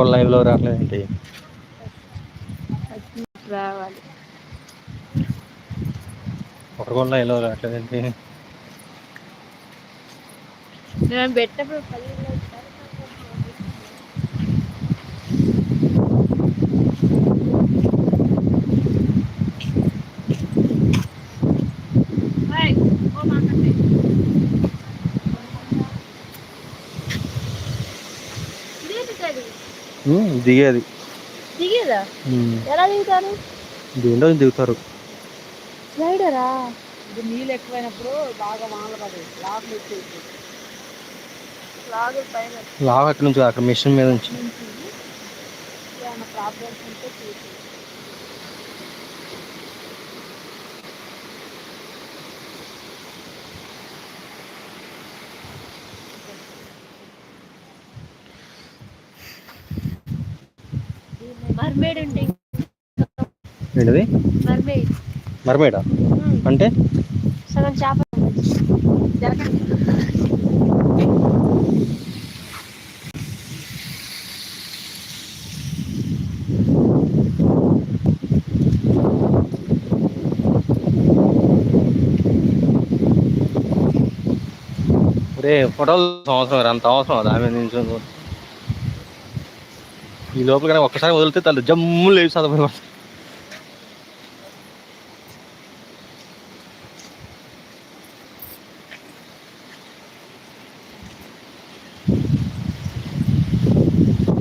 కూడా లైవ్లో రావట్లేదు ఏంటి? రావాలి. ఒకరు కూడా లైవ్లో రావట్లేదు ఏంటి? నేను పెట్టినప్పుడు పది ఉమ్, దిగేది. దిగేదా? ఎలా దిగుతారు? దీంట్లో దిగుతారు. స్లైడరా? ఇది నీళ్ళు ఎక్కువైనప్పుడు బాగా వానలు పడేది వచ్చేసి లాగు అక్కడ నుంచి అక్కడ మిషన్ మీద నుంచి. ఏమైనా ప్రాబ్లమ్స్ ఉంటే మర్మేడ్ ఉంటే ఏంటిది? మర్మేడ్. మరమేడా? అంటే? సగం చేప ఫోటోలు అవసరం అంత అవసరం అది ఆమె నిల్చొని ఈ లోపల కానీ ఒక్కసారి వదిలితే తల్లి జమ్ము లేవి చదవడం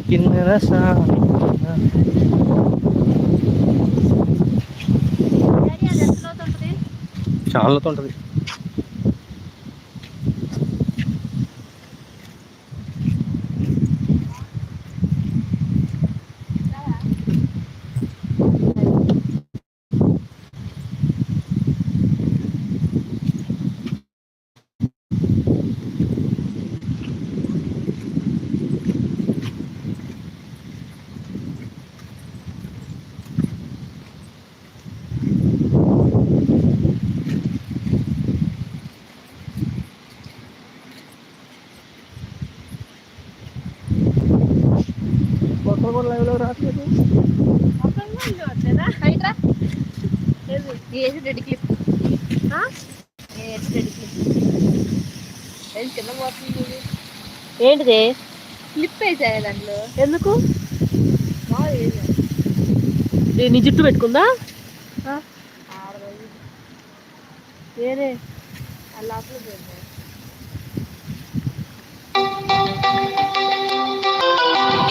కిన్నెర సా డాడీ అది ఎంత లోతు ఉంటుంది? చాలా ఉంటుంది. ఫోటో కూడా లైవ్లో రావట్లేదు? ఏంటిది? క్లిప్ వేసాయి దాంట్లో. ఎందుకు? బాగా వేసాయి ఏ, నీ జుట్టు పెట్టుకుందా? వేరే ఆ లోపల పోయింది.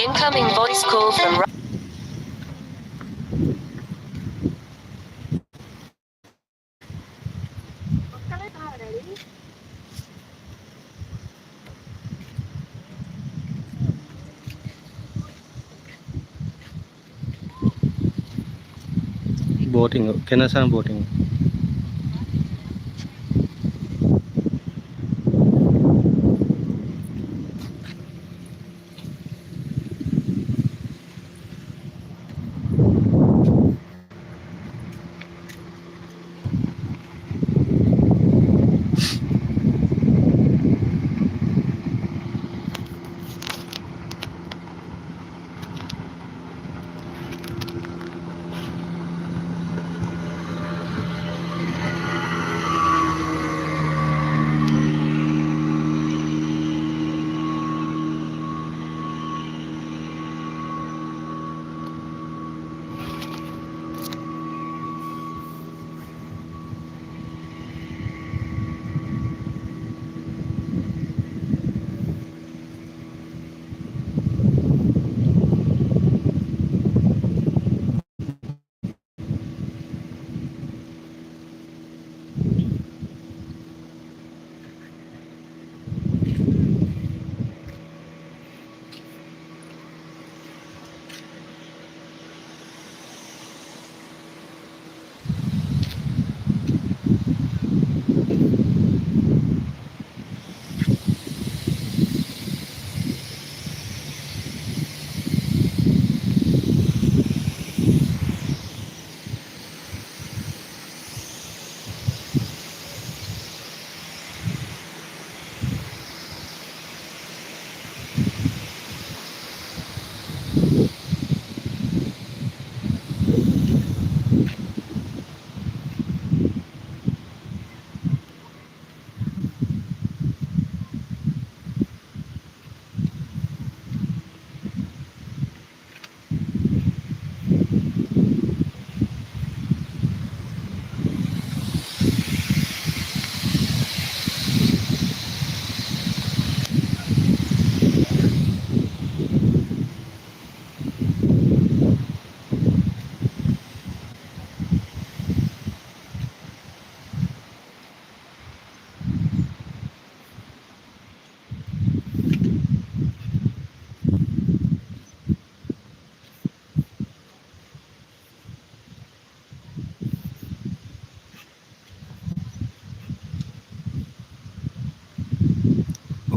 Incoming voice call from. boating. Can I boating?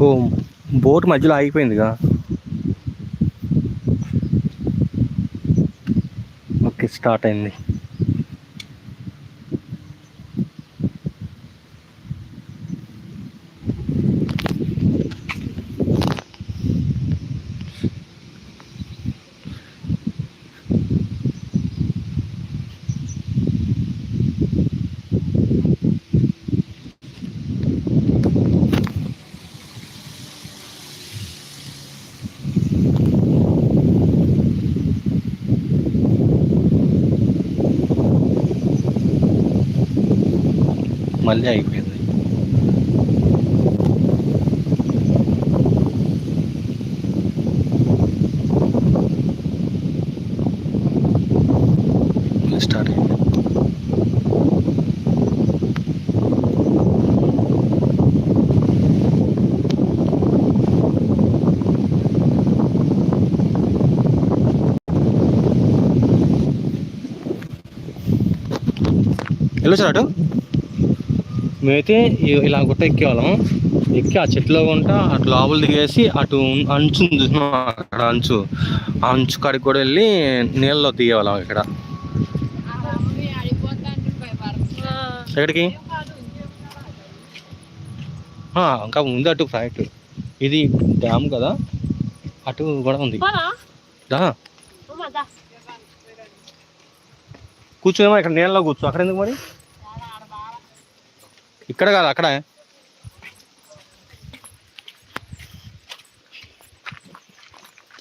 ఓ బోట్ మధ్యలో ఆగిపోయిందిగా. ఓకే స్టార్ట్ అయింది. మళ్ళీ అయిపోయింది. స్టార్ట్ అయింది. వెళ్ళొచ్చు అటు మేమైతే ఇలా గుట్ట ఎక్కేవాళ్ళం ఎక్కి ఆ చెట్లో ఉంటా అటు లోపల దిగేసి అటు అంచు అక్కడ అంచు. ఆ అంచు కాడికి కూడా వెళ్ళి నీళ్ళలో దిగేవాళ్ళం ఇక్కడ. ఎక్కడికి? ఇంకా ఉంది అటు ఫ్లైట్ ఇది డ్యామ్ కదా అటు కూడా ఉంది. కూర్చోమో ఇక్కడ నీళ్ళలో కూర్చో. అక్కడ ఎందుకు మరి? ఇక్కడ కాదు అక్కడ.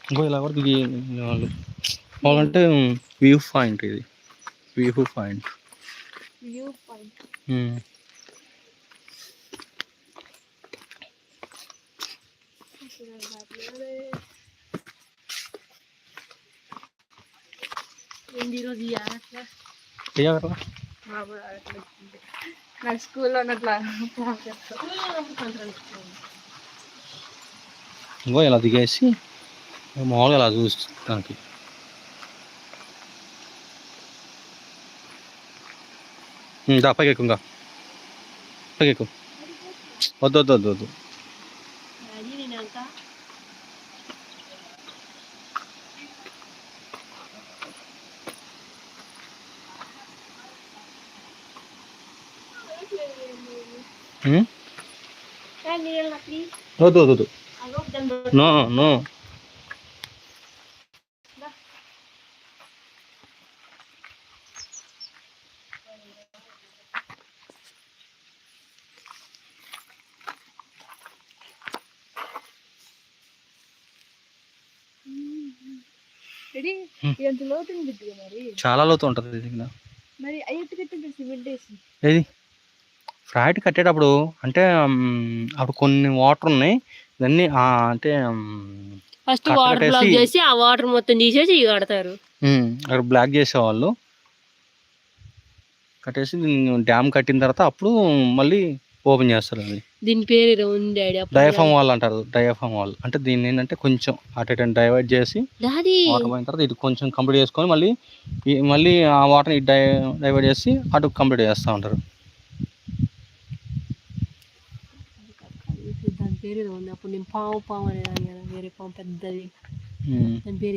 ఇంకో ఇలా కూడా దిగి వాళ్ళు. వాళ్ళంటే వ్యూ పాయింట్ ఇది. వ్యూ పాయింట్ ఉమ్. ఈరోజు ఏ అక్కడ? నాకు స్కూల్లో ఉన్నట్లా ఇంకో ఇలా దిగేసి మామూలుగా ఇలా చూస్తానికి దా పైకి ఎక్కు ఇంకా పైకి ఎక్కు వద్దు వద్దు వద్దు వద్దు అది నేను వెళ్తా ఉమ్? నీళ్ళు నాకు వద్దు వద్దు నో నో చాలా లోతు ఉంటుంది మరి కట్టింది సిమెంట్ వేసి ఏది ఫ్లైట్ కట్టేటప్పుడు అంటే మ్, అప్పుడు కొన్ని వాటర్ ఉన్నాయి. ఇవన్నీ ఆ, అంటే మ్, ఫస్ట్ కట్ట వాటర్ బ్లాక్ చేసి ఆ వాటర్ మొత్తం తీసేసి ఇవి కడతారు. అక్కడ బ్లాక్ చేసేవాళ్ళు. కట్టేసి డ్యామ్ కట్టిన తర్వాత అప్పుడు మళ్ళీ ఓపెన్ చేస్తారు అది. దీని పేరు ఏదో ఉంది డాడీ అప్పుడు డయాఫామ్ వాల్ అంటారు డయాఫామ్ వాల్. అంటే దీన్ని ఏంటంటే కొంచెం అటు ఇటు డైవర్ట్ చేసి డాడీ వాటర్ పోయిన తర్వాత ఇటు కొంచెం కంప్లీట్ చేసుకొని మళ్ళీ ఈ- మళ్ళీ ఆ వాటర్ ఇటు డై డైవర్ట్ చేసి అటు కంప్లీట్ చేస్తూ ఉంటారు దాని పేరు ఉంది అప్పుడు నేను పావు పావు అనేది వేరే పాము పెద్దది. దాని పేరు